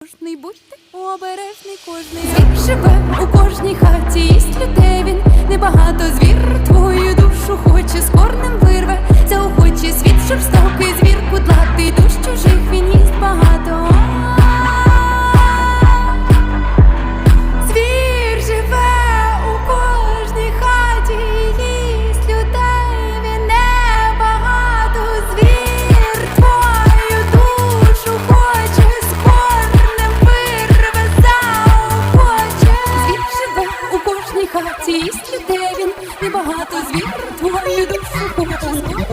Кожний будьте обережний, кожний звір живе у кожній хаті. Їсть людей він небагато звір цій стрі, де він, і багато звір твою душу.